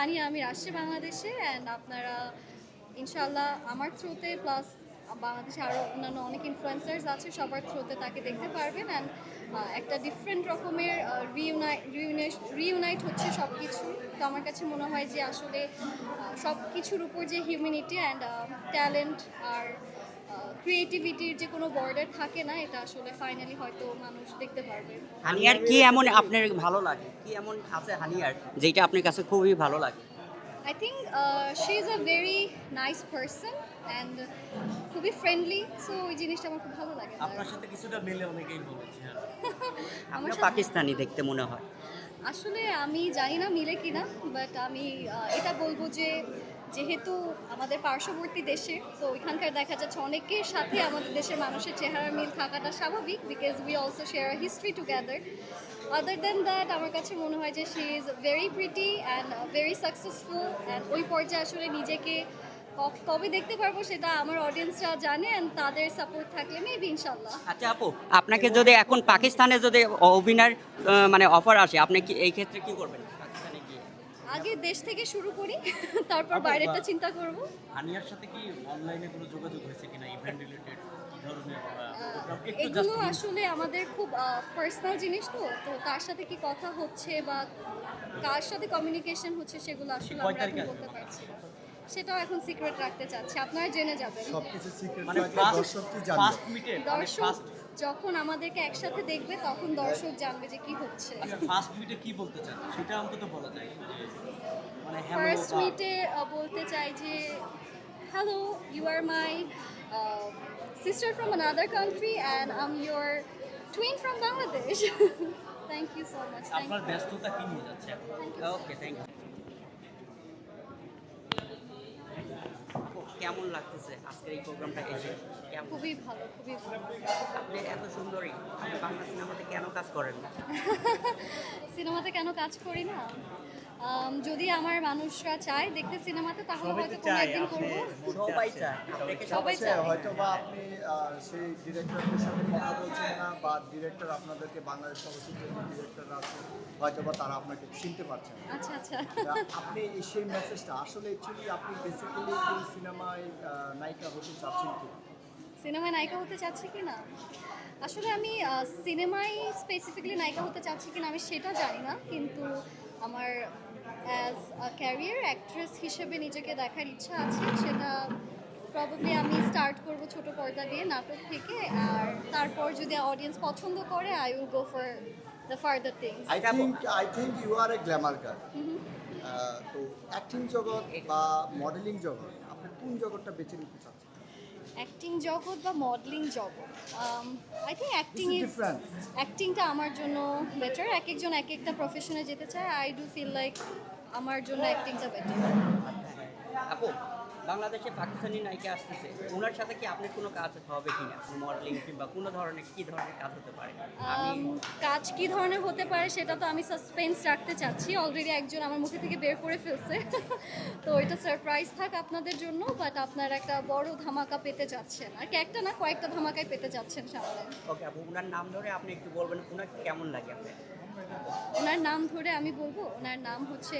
হানিয়া আমির আসছে বাংলাদেশে অ্যান্ড আপনারা ইনশাল্লাহ আমার থ্রুতে প্লাস বাংলাদেশে আরও অন্যান্য অনেক ইনফ্লুয়েন্সার্স আছে, সবার থ্রুতে তাকে দেখতে পারবেন অ্যান্ড একটা ডিফারেন্ট রকমের রিউনাইট রিউনাইট হচ্ছে সব কিছু তো আমার কাছে মনে হয় যে আসলে সব কিছুর উপর যে হিউম্যানিটি অ্যান্ড ট্যালেন্ট আর ক্রিয়েটিভিটির যে কোনো বর্ডার থাকে না এটা আসলে ফাইনালি হয়তো মানুষ দেখতে পারবে। হানিয়ার কি এমন আপনার ভালো লাগে? কি এমন আছে হানিয়ার যেটা আপনার কাছে খুবই ভালো লাগে? I think she is a very nice person and খুবই ফ্রেন্ডলি সো ওই জিনিসটা আমার খুব ভালো লাগে। আপনার সাথে কিছুটা মেলে অনেকেই বলেছে। হ্যাঁ। আমার পাকিস্তানি দেখতে মনে হয়? আসলে আমি জানি না মিলে কিনা বাট আমি এটা বলব যে যেহেতু আমাদের পার্শ্ববর্তী দেশে, তো ওইখানকার দেখা যাচ্ছে অনেকের সাথে আমাদের দেশের মানুষের চেহারা মিল থাকাটা স্বাভাবিক because we also share history together other than that আমার কাছে মনে হয় যে she is very pretty and very successful and ওই পর্যায়ে আসলে নিজেকে কবে দেখতে পারব সেটা আমার অডিয়েন্সরা জানে অ্যান্ড তাদের সাপোর্ট থাকলে মেবি ইনশাল্লাহ আচ্ছা আপু, আপনাকে যদি এখন পাকিস্তানে যদি অভিনয় মানে অফার আসে, আপনি কি এই ক্ষেত্রে কি করবেন? আগে দেশ থেকে শুরু করি তারপর বাইরেটা চিন্তা করব। হানিয়ার সাথে কি অনলাইনে কোনো যোগাযোগ হয়েছে কিনা ইভেন্ট রিলেটেড কি ধরনের বা program? একটু এগুলো আসলে আমাদের খুব পার্সোনাল জিনিস তো তো তার সাথে কি কথা হচ্ছে বা কার সাথে কমিউনিকেশন হচ্ছে সেগুলো আসলে আমরা এখন বলতে পারছি সেটাও এখন সিক্রেট রাখতে চাচ্ছি। আপনারা জেনে যাবেন। সবকিছু সিক্রেট মানে ফার্স্ট মিটে মানে ফার্স্ট যখন আমাদেরকে একসাথে দেখবে তখন দর্শক জানবে যে কি হচ্ছে। আচ্ছা ফার্স্ট মিটে কি বলতে চান? সেটা অন্তত বলা যায়। মানে ফার্স্ট মিটে বলতে চাই যে hello you are my sister from another country and um your twin from Bangladesh thank you so much আপনার ব্যস্ততা কি নিয়ে যাচ্ছে ওকে থ্যাংক ইউ কেমন লাগতেছে আজকের এই প্রোগ্রামটা এসে খুবই ভালো খুবই ভালো। আপনি এত সুন্দরী আপনি বাংলা সিনেমাতে কেন কাজ করেন? না সিনেমাতে কেন কাজ করি না? যদি আমার মানুষরা চায় দেখতে সিনেমাতে তাহলে হয়তো কোনো একদিন করব। সবাই চায়। সবাই চায়। হয়তো বা আপনি সেই ডিরেক্টরদের সাথে কথা বলছেন না বা ডিরেক্টর আপনাদেরকে বাংলাদেশ চলচ্চিত্রের ডিরেক্টর আছে হয়তো বা তারা আপনাকে চিনতে পারছেন আচ্ছা আচ্ছা। আপনি এই সেই মেসেজটা আসলে অ্যাকচুয়ালি আপনি বেসিক্যালি কোন সিনেমায় আহ, নায়িকা হতে চাচ্ছেন কি সিনেমায় নায়িকা হতে চাচ্ছি কি না আসলে আমি সিনেমায় স্পেসিফিকলি নায়িকা হতে চাচ্ছি কিনা আমি সেটা জানি না কিন্তু আমার অ্যাজ ক্যারিয়ার অ্যাক্ট্রেস হিসেবে নিজেকে দেখার ইচ্ছা আছে সেটা প্রবাবলি আমি স্টার্ট করব ছোট পর্দা দিয়ে নাটক থেকে আর তারপর যদি অডিয়েন্স পছন্দ করে I will go for the further things I think I think you are a glamour girl তো অ্যাক্টিং জগৎ বা মডেলিং জগৎ আপনি কোন জগৎটা বেছে নিতে চাচ্ছেন? অ্যাক্টিং জগৎ বা মডেলিং জগৎ? I think acting is. অ্যাক্টিংটা আমার জন্য বেটার এক একজন এক একটা প্রফেশনে যেতে চায় আই ডু ফিল লাইক আমার জন্য অ্যাক্টিংটা বেটার আপু বাংলাদেশে পাকিস্তানি নায়িকা আসতেছে ওনার সাথে কি আপনার কোনো কাজ হবে কি না মডেলিং কিংবা কোনো ধরনের কি ধরনের কাজ হতে পারে? কাজ কি ধরনের হতে পারে সেটা তো আমি সাসপেন্স রাখতে চাচ্ছি। অলরেডি একজন আমার মুখে থেকে বের করে ফেলছে। তো এটা সারপ্রাইজ থাক আপনাদের জন্য বাট আপনারা একটা বড় ধামাকা পেতে যাচ্ছেন। আর কি একটা না কয়েকটা ধামাকায় পেতে যাচ্ছেন সামনে। ওকে আপু ওনার নাম ধরে আপনি একটু বলবেন ওনার কেমন লাগে আপনার? ওনার নাম ধরে আমি বলব ওনার নাম হচ্ছে